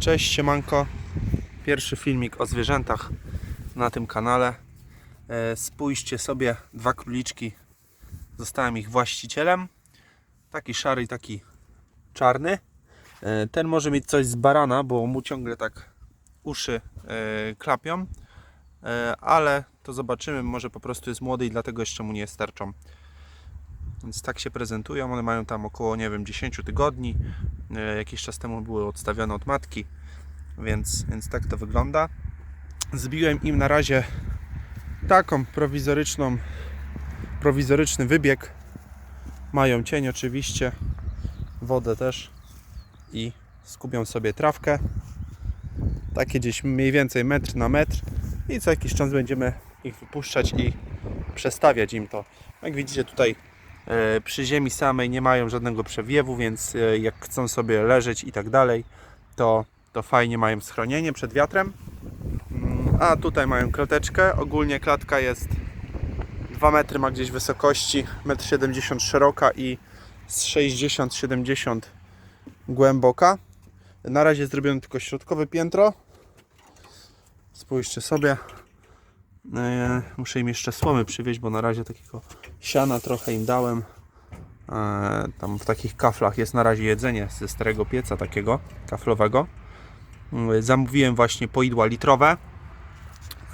Cześć, siemanko. Pierwszy filmik o zwierzętach na tym kanale. E, Spójrzcie sobie, dwa króliczki. Zostałem ich właścicielem. Taki szary i taki czarny. E, Ten może mieć coś z barana, bo mu ciągle tak uszy e, klapią. Ale to zobaczymy, może po prostu jest młody i dlatego jeszcze mu nie starczą. Więc tak się prezentują. One mają tam około, nie wiem, 10 tygodni. E, Jakiś czas temu były odstawione od matki, więc, więc tak to wygląda. Zbiłem im na razie taką prowizoryczną, prowizoryczny wybieg. Mają cień oczywiście, wodę też i skubią sobie trawkę. Takie gdzieś mniej więcej metr na metr i co jakiś czas będziemy ich wypuszczać i przestawiać im to. Jak widzicie tutaj przy ziemi samej nie mają żadnego przewiewu, więc e, jak chcą sobie leżeć i tak dalej, to, to fajnie mają schronienie przed wiatrem. Mm, A tutaj mają klateczkę. Ogólnie klatka jest 2 metry, ma gdzieś wysokości, 1,70 m szeroka i z 60-70 głęboka. Na razie jest zrobione tylko środkowe piętro. Spójrzcie sobie. E, Muszę im jeszcze słomy przywieźć, bo na razie takiego siana trochę im dałem. E, Tam w takich kaflach jest na razie jedzenie ze starego pieca takiego kaflowego. E, Zamówiłem właśnie poidła litrowe.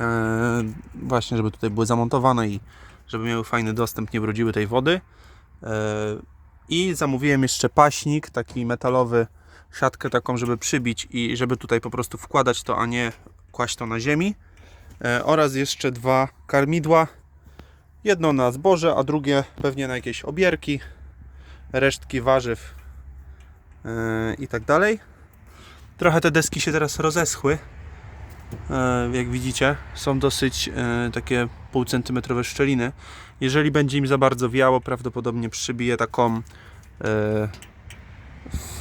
E, Właśnie, żeby tutaj były zamontowane i żeby miały fajny dostęp, nie brudziły tej wody. I zamówiłem jeszcze paśnik, taki metalowy, siatkę taką, żeby przybić i żeby tutaj po prostu wkładać to, a nie kłaść to na ziemi. E, oraz jeszcze dwa karmidła. Jedno na zboże, a drugie pewnie na jakieś obierki, resztki warzyw e, i tak dalej. Trochę te deski się teraz rozeschły. E, jak widzicie, są dosyć takie półcentymetrowe szczeliny. Jeżeli będzie im za bardzo wiało, prawdopodobnie przybiję taką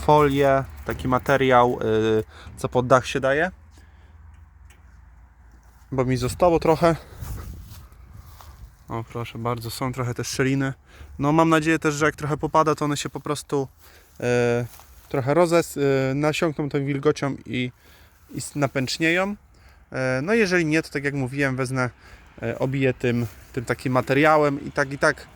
folię, taki materiał, co pod dach się daje bo mi zostało trochę. O proszę bardzo, są trochę te szczeliny. No mam nadzieję też, że jak trochę popada, to one się po prostu e, trochę rozes, e, nasiąkną tą wilgocią i, i napęcznieją. E, no jeżeli nie, to tak jak mówiłem, wezmę, obiję tym, tym takim materiałem i tak i tak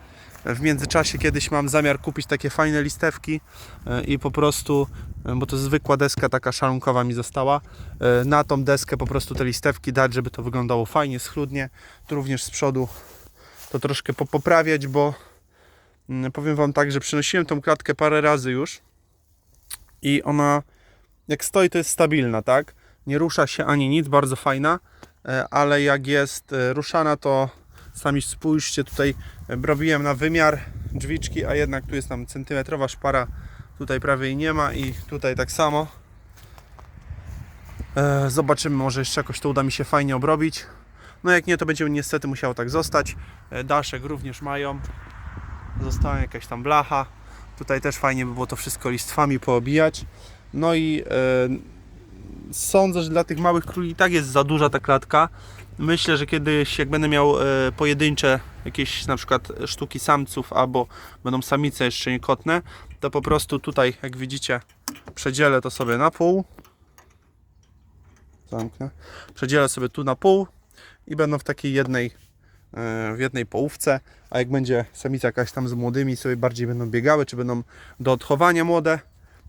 w międzyczasie kiedyś mam zamiar kupić takie fajne listewki e, i po prostu, e, bo to zwykła deska taka szalunkowa mi została, e, na tą deskę po prostu te listewki dać, żeby to wyglądało fajnie, schludnie. Tu również z przodu to troszkę po- poprawiać, bo mm, powiem Wam tak, że przynosiłem tą klatkę parę razy już i ona jak stoi to jest stabilna, tak? Nie rusza się ani nic, bardzo fajna, ale jak jest ruszana to sami spójrzcie, tutaj robiłem na wymiar drzwiczki, a jednak tu jest tam centymetrowa szpara, tutaj prawie jej nie ma i tutaj tak samo. E, Zobaczymy, może jeszcze jakoś to uda mi się fajnie obrobić. No jak nie, to będzie niestety musiało tak zostać. E, Daszek również mają. Została jakaś tam blacha. Tutaj też fajnie by było to wszystko listwami poobijać. No i e, sądzę, że dla tych małych króli i tak jest za duża ta klatka. Myślę, że kiedyś jak będę miał e, pojedyncze jakieś na przykład sztuki samców albo będą samice jeszcze niekotne, to po prostu tutaj jak widzicie przedzielę to sobie na pół zamknę. Przedzielę sobie tu na pół i będą w takiej jednej, e, w jednej połówce, a jak będzie samica jakaś tam z młodymi sobie bardziej będą biegały, czy będą do odchowania młode,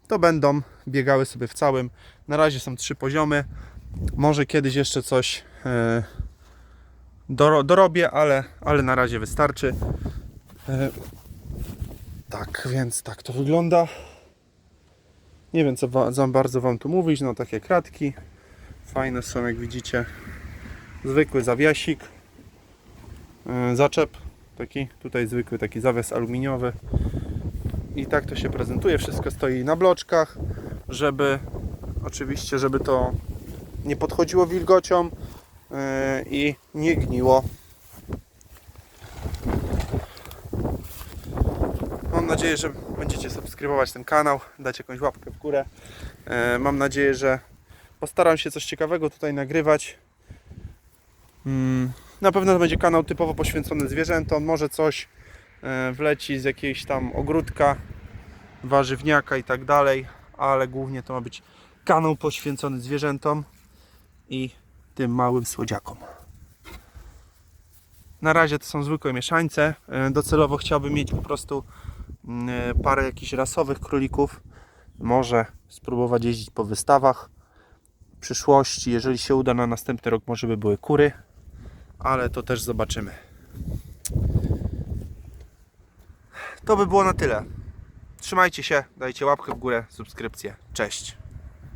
to będą biegały sobie w całym. Na razie są trzy poziomy. Może kiedyś jeszcze coś dorobię, ale, ale na razie wystarczy. E, tak, więc tak to wygląda. Nie wiem, co za bardzo Wam tu mówić. No, takie kratki. Fajne są, jak widzicie. Zwykły zawiasik. Yy, Zaczep taki, tutaj zwykły taki zawias aluminiowy. I tak to się prezentuje. Wszystko stoi na bloczkach, żeby oczywiście, żeby to nie podchodziło wilgocią yy, i nie gniło. Mam nadzieję, że będziecie subskrybować ten kanał, dać jakąś łapkę w górę. Yy, Mam nadzieję, że Postaram się coś ciekawego tutaj nagrywać. Mm, Na pewno to będzie kanał typowo poświęcony zwierzętom. Może coś e, wleci z jakiejś tam ogródka, warzywniaka i tak dalej, ale głównie to ma być kanał poświęcony zwierzętom i tym małym słodziakom. Na razie to są zwykłe mieszańce. E, Docelowo chciałbym mieć po prostu mm, e, parę jakichś rasowych królików. Może spróbować jeździć po wystawach. W przyszłości, jeżeli się uda na następny rok, może by były kury, ale to też zobaczymy. To by było na tyle. Trzymajcie się, dajcie łapkę w górę, subskrypcję. Cześć.